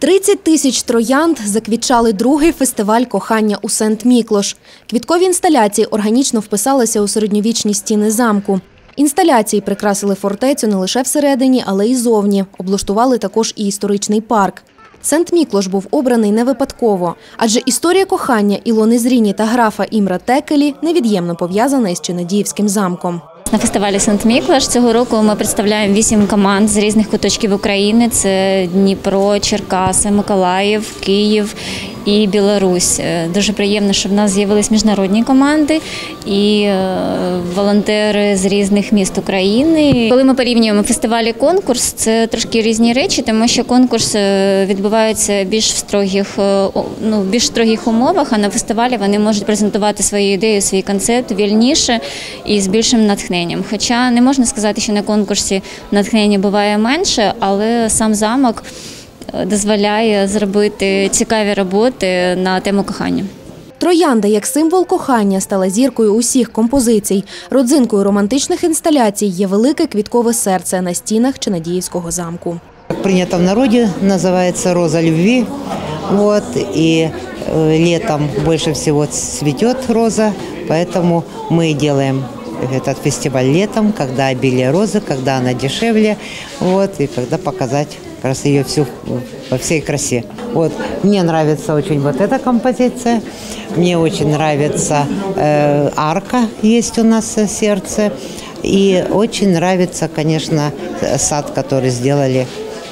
30 тисяч троянд заквітчали другий фестиваль кохання у Сент-Міклош. Квіткові інсталяції органічно вписалися у середньовічні стіни замку. Інсталяції прикрасили фортецю не лише всередині, але й зовні. Облаштували також і історичний парк. Сент-Міклош був обраний не випадково, адже історія кохання Ілони Зріні та графа Імра Текелі невід'ємно пов'язана із Чинадіївським замком. На фестивалі Сент Міклаш цього року ми представляємо вісім команд з різних куточків України: це Дніпро, Черкаси, Миколаїв, Київ і Білорусь. Е, Дуже приємно, що в нас з'явились міжнародні команди і е, волонтери з різних міст України. Коли ми порівнюємо фестиваль і конкурс, це трошки різні речі, тому що конкурс е, відбувається більш в строгих, ну, більш строгих умовах, а на фестивалі вони можуть презентувати свої ідеї, свій концепт вільніше і з більшим натхненням. Хоча не можна сказати, що на конкурсі натхнення буває менше, але сам замок дозволяє зробити цікаві роботи на тему кохання. Троянда як символ кохання стала зіркою усіх композицій. Родзинкою романтичних інсталяцій є велике квіткове серце на стінах Чинадіївського замку. Как принято в народе, называется роза любви. Вот, и э, летом больше всего цветет роза, поэтому мы делаем этот фестиваль летом, когда обилие розы, когда она дешевле, вот, и когда показать как раз ее всю во всей красе. Вот, мне нравится очень вот эта композиция, мне очень нравится э, арка, есть у нас э, сердце, и очень нравится, конечно, э, сад, который сделали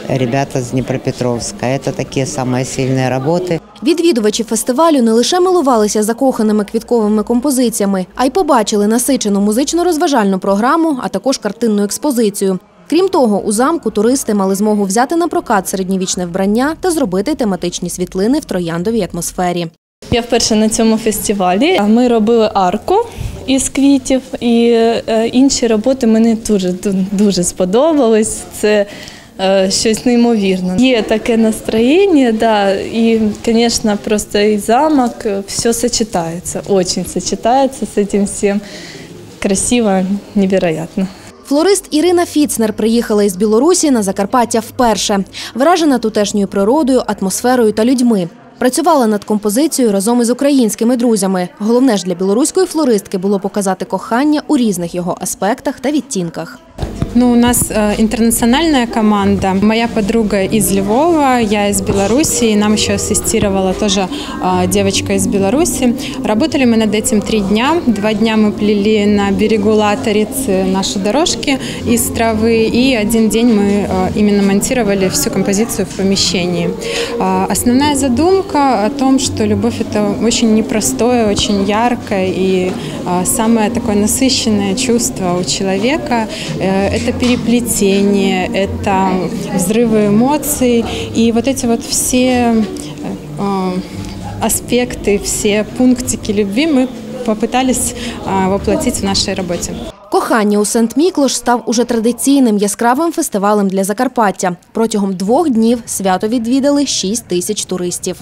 ребята с Днепропетровска. Это такие самые сильные работы. Відвідувачі фестивалю не лише милувалися закоханими квітковими композиціями, а й побачили насичену музично-розважальну програму, а також картинну експозицію. Крім того, у замку туристи мали змогу взяти на прокат середньовічне вбрання та зробити тематичні світлини в трояндовій атмосфері. Я вперше на цьому фестивалі. Ми робили арку із квітів, і е, інші роботи мені дуже дуже сподобались. Це е, щось неймовірне. Є таке настроєння, да, і, звісно, просто і замок, е, все сочетається, дуже сочетається з цим всім. Красиво, невероятно. Флорист Ірина Фіцнер приїхала із Білорусі на Закарпаття вперше. Вражена тутешньою природою, атмосферою та людьми. Працювала над композицією разом із українськими друзями. Головне ж для білоруської флористки було показати кохання у різних його аспектах та відтінках. Ну, у нас э, интернациональная команда. Моя подруга из Львова, я из Беларуси, и нам еще ассистировала тоже э, девочка из Беларуси. Работали мы над этим три дня. Два дня мы плели на берегу Латорицы наши дорожки из травы, и один день мы э, именно монтировали всю композицию в помещении. Э, Основная задумка о том, что любовь это очень непростое, очень яркое и э, самое такое насыщенное чувство у человека. Э, Это переплетение, это взрывы эмоций. И вот эти вот все э, аспекты, все пунктики любви мы попытались э, воплотить в нашей работе. Кохання у Сент-Міклош став уже традиційним яскравим фестивалем для Закарпаття. Протягом двох днів свято відвідали 6 тисяч туристів.